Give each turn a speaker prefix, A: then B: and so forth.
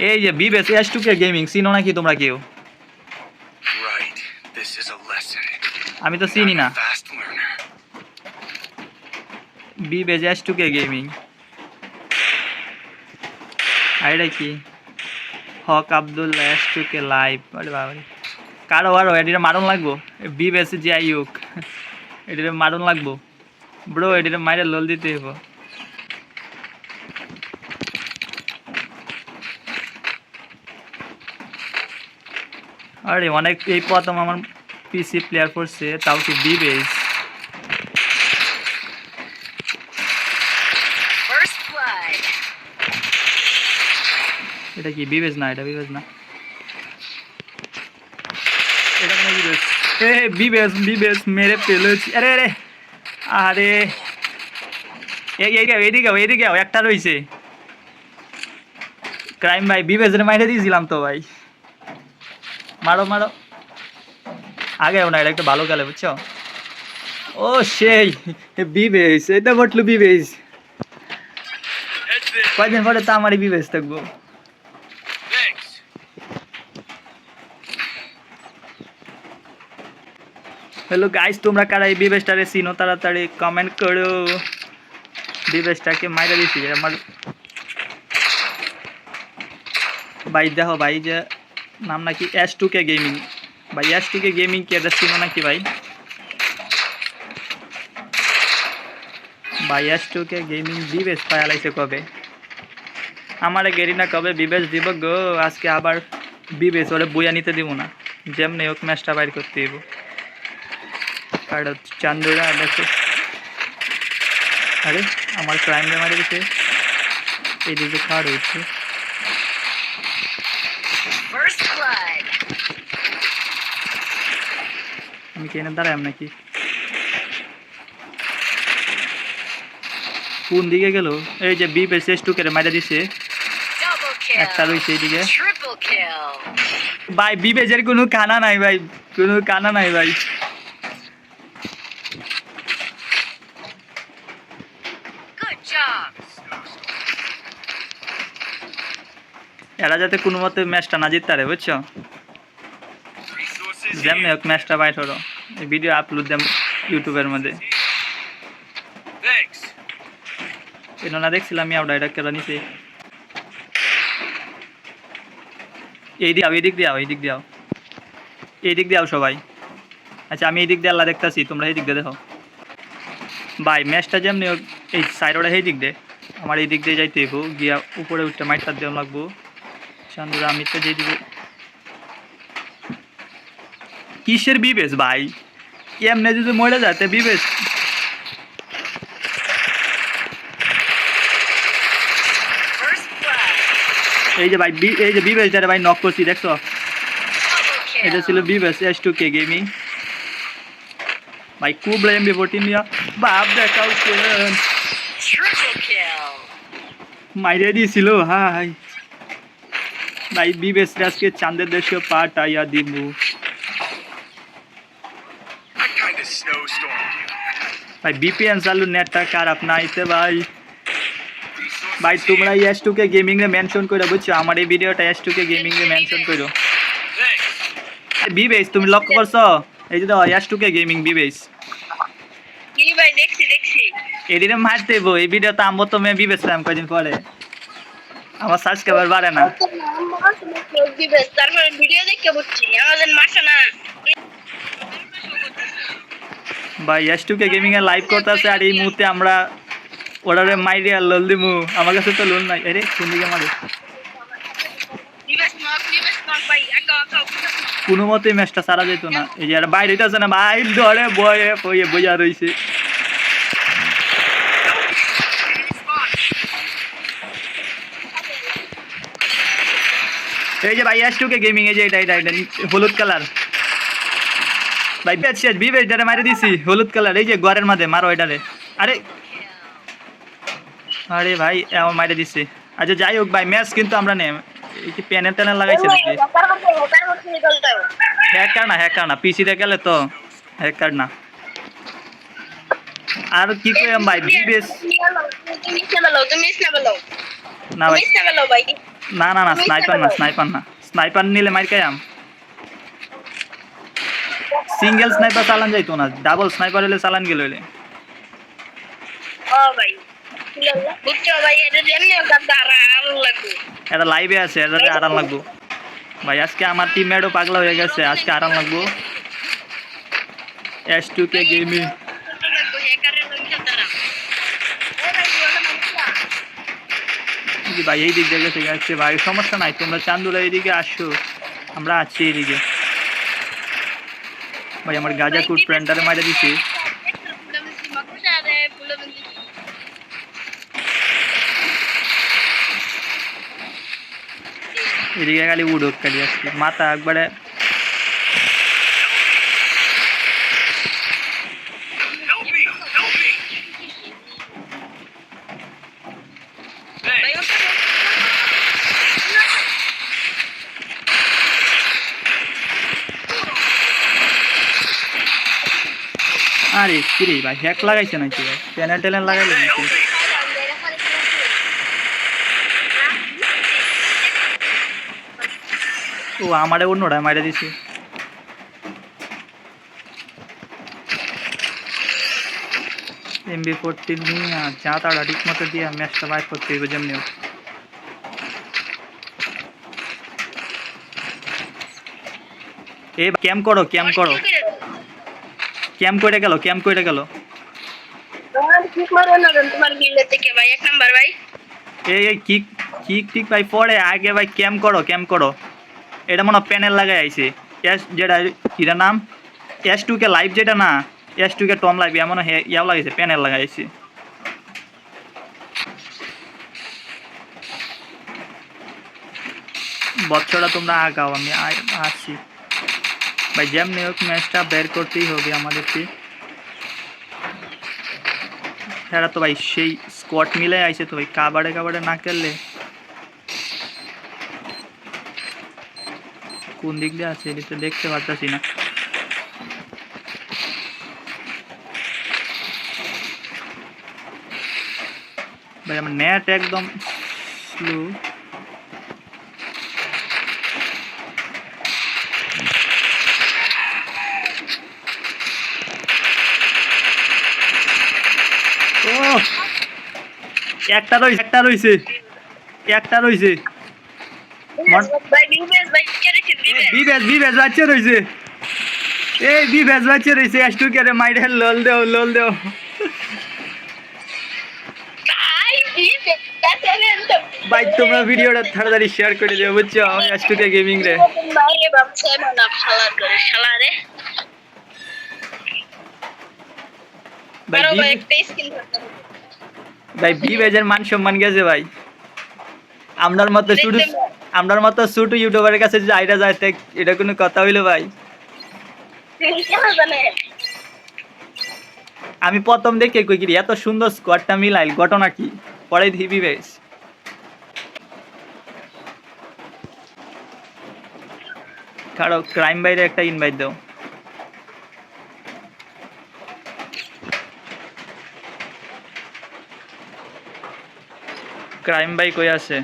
A: এই যে বিবেস এস টু কে গেমিং চিনো নাকি তোমরা কেউ. আমি তো চিনি না। বিবেস এস টু কে গেমিং এটা কি? Haque Abdullah S two K live আরে বাবা। কারও আরও এটিতে মারণ লাগবো? বিবেস যে আইউক এটিতে মারণ লাগবো। ব্রো এটিতে মাইরে লোল দিতে হইব। আরে অনেক এই প্রথম আমার পিসি প্লেয়ার করছে তাও কি
B: blood.
A: এটা কি বিবেজ না? এটা বিবেজ না। এটা কোনো বিবেজ? এ বিবেজ বিবেজ মেরে আরে আরে আরে। এই এই গাও এদিকে গাও এদিকে একটা রইছে। ক্রাইম ভাই বিবেজের মাইরে দিয়েছিলাম তো ভাই। মারো মারো। আগে না, এটা একটা ভালো গেলে বুঝছ? ও, সেই বিবেজ এটা বটলো
C: Heads
A: কয়দিন পরে তো আমারই বিবেজ থাকব. হ্যালো গাইস তোমরা কারা এই বিবেশটারে চিনো? তাড়াতাড়ি কমেন্ট করো। বিবেশটাকে মাইরা দিছি, আমার ভাই, দেখো ভাই, যে নাম নাকি এস টু কে গেমিং ভাই এস টু কে গেমিং কে এটা চিনো নাকি ভাই? ভাই এস টু কে গেমিং বিবেশ পায়ালাইছে কবে? আমারে গেরিনা কবে বিবেশ দিব গো, আজকে আবার বিবেশ, ওরে বইয়া নিতে দিব না। যেমনি হোক ম্যাচটা বাইর করতে দিব আর চান্দুরা, দেখো। আরে, আমার ক্রাইম রে মারি দিছে। এইদিকে খাওয়া রয়েছে। আমি কেনে দাঁড়াম নাকি? কোন দিকে গেল? এই যে বি পেস এস টুকে মাইরা দিছে। একটা রয়েছে এইদিকে।
B: Triple kill.
A: ভাই কোনো কানা নাই ভাই, কোনো কানা নাই ভাই। এরা যাতে কোনো মতে ম্যাচটা না জিততে পারে, বুঝছ? যেমনি হোক ম্যাচটা বাইট হলো। এই ভিডিও আপলোড দেম ইউটিউবের মধ্যে।
C: Thanks.
A: এটা না দেখছিলাম আমি আউট এটা কেলা নিছে। এই দিকে এই দিক দিয়ে আও এই দিক দিয়ে আও এই দিক দিয়ে আও সবাই। আচ্ছা আমি এই দিক দিয়ে আল্লাহ দেখতাছি তোমরা এই দিক দিয়ে দেখো। ভাই ম্যাচটা যেমনি হোক এই সাইড ওটা এই দিক দিয়ে। আমার এই দিক দিয়ে যাইতে হইব গিয়া উপরে উঠতে মাইটটা দেওয়া লাগবো। চান্দুরা আমি তো যেই দিকে কিসের বিবেশ ভাই? এমনি যদি মরে যাতে বিবেশ
B: First
A: এই যে ভাই এই যে বিবেশ যারা ভাই নক করছি, দেখছ? এটা. ছিল বিবেশ এস টু কে গেমিং ভাই, খুব এমবি ফোরটিন নিয়া বাপ দেখাও. মাইরে দিছিল ভাই ভাই বিবেশ আজকে চাঁদের দেশীয় পাট আইয়া ভাই বিপিএন চালু নেটটা খারাপ নাইতে ভাই। ভাই. তোমরা এস টু কে গেমিং রে মেনশন করে বুঝছ আমার এই ভিডিওটা এস টু কে গেমিং রে মেনশন করো. বিবেশ তুমি লক্ষ্য করছ? এই যে এস টু কে গেমিং বিবেশ
B: কি ভাই দেখছি দেখছি।
A: এদিনে মারতে বো এই ভিডিওটা আমবো তো মে বিবেছিলাম কয়দিন পরে। আমার সাবস্ক্রাইবার বাড়ে না।
B: ভিডিও দেখে বুঝছি আমাদের মাসা না
A: ভাই এস টু কে গেমিং এর লাইভ করতেছে আর এই মুহূর্তে আমরা ওরারে মাইরে আর লোল দিমু। আমার কাছে তো লোল নাই। আরে, কোন দিকে মারে কোনো মতে ম্যাচটা সারা যেত না। এই যে আর বাইরে হইতেছে না, ভাই, ধরে বয়ে বয়ে বইয়া রইছে। এই যে ভাই এস টু কে গেমিং এই যে এটা এটা, হলুদ কালার। ভাই বেচ শেষ বিবেচ ডারে মারে দিছি। হলুদ কালার এই যে ঘরের মাঝে মারো এটারে। আরে আরে ভাই এমন মারে দিছে। আচ্ছা যাই হোক ভাই ম্যাচ কিন্তু আমরা নেই এই কি প্যানেল ট্যানেল লাগাইছে নাকি? হ্যাকার না হ্যাকার না পিসিতে গেলে তো হ্যাকার না। আর কি কইম ভাই বিবেশ না ভাই। না না না স্নাইপার না স্নাইপার না। স্নাইপার নিলে মার খাই সিঙ্গেল স্নাইপার চালান যাইতো না ডাবল স্নাইপার হলে চালান গেল
B: ভাই এটা
A: এটা লাইভে আছে এটাতে আরাম লাগবো। ভাই আজকে আমার টিমমেটও পাগলা হয়ে গেছে আজকে আরাম লাগবো। এস টু কে গেমিং ভাই এই দিক থেকে আসছে ভাই সমস্যা নাই তোমরা চান্দুরা এইদিকে আসো আমরা আছি এইদিকে। ভাই আমার গাজাকুর প্রিন্টারে মারা দিছে এদিকে খালি উড়োক খালি আসছে মাথা একবারে আরে কিরে ভাই হ্যাক লাগাইছে নাকি ভাই? প্যানেল ট্যানেল লাগাইলে নাকি? ও, আমারে অন্যটা মাইরা দিছে। এমবি ফোরটিন নিয়ে, যা তাড়া ঠিক মতো দিয়ে ম্যাচটা বাইর করতে হইব যেমনি হোক। এ ক্যাম্প করো ক্যাম্প করো। ক্যাম্প করে গেল ক্যাম্প করে গেল।
B: তোমার বিলে থেকে ভাই এক নাম্বার ভাই।
A: এই এই কিক কিক টিক ভাই পরে আগে ভাই ক্যাম্প করো ক্যাম্প করো। এটা মনে প্যানেল লাগাই আইছে। এস যেটা কিরা নাম? এস টু কে লাইভ যেটা না? S two K Tom live এমন হে ইয়াও লাগাইছে প্যানেল লাগাইছে বছরটা তোমরা আগাও আমি আসছি ভাই যেমনি হোক ম্যাচটা বের করতেই হবে আমাদেরকে। এরা তো ভাই সেই স্কোয়াড মিলে আইছে তো ভাই, কাবাডে কাবাডে না খেললে। কোন দিক দিয়ে আছে এটা দেখতে পারতাছি না। ভাই, আমার নেট একদম স্লো ও একটা রইছে একটা রইছে। একটা রইছে। বিবেজ বিবেজ বাচ্চা রইছে? এই বিবেজ বাচ্চা রইছে? এস টু কে মাইডে লল দেও লল দেও।
B: ভাই
A: তোমরা ভিডিওটা তাড়াতাড়ি শেয়ার করে দিও বুঝছ? এস টু কে গেমিং রে।
B: করে
A: ভাই
B: ভাই
A: বি- বিবেজের মান সম্মান গেছে ভাই। আমরার মতো শুধু আমরার মতো ছোট ইউটিউবারের কাছে যে আইডা যায় এটা কোনো কথা হইল ভাই? আমি প্রথম দেখে কই কি এত সুন্দর স্কোয়াডটা মিলাইল ঘটনা কি? পরে দিবি বেশ। কারও ক্রাইম বাইরে একটা ইনভাইট দাও। ক্রাইম বাই কই আছে।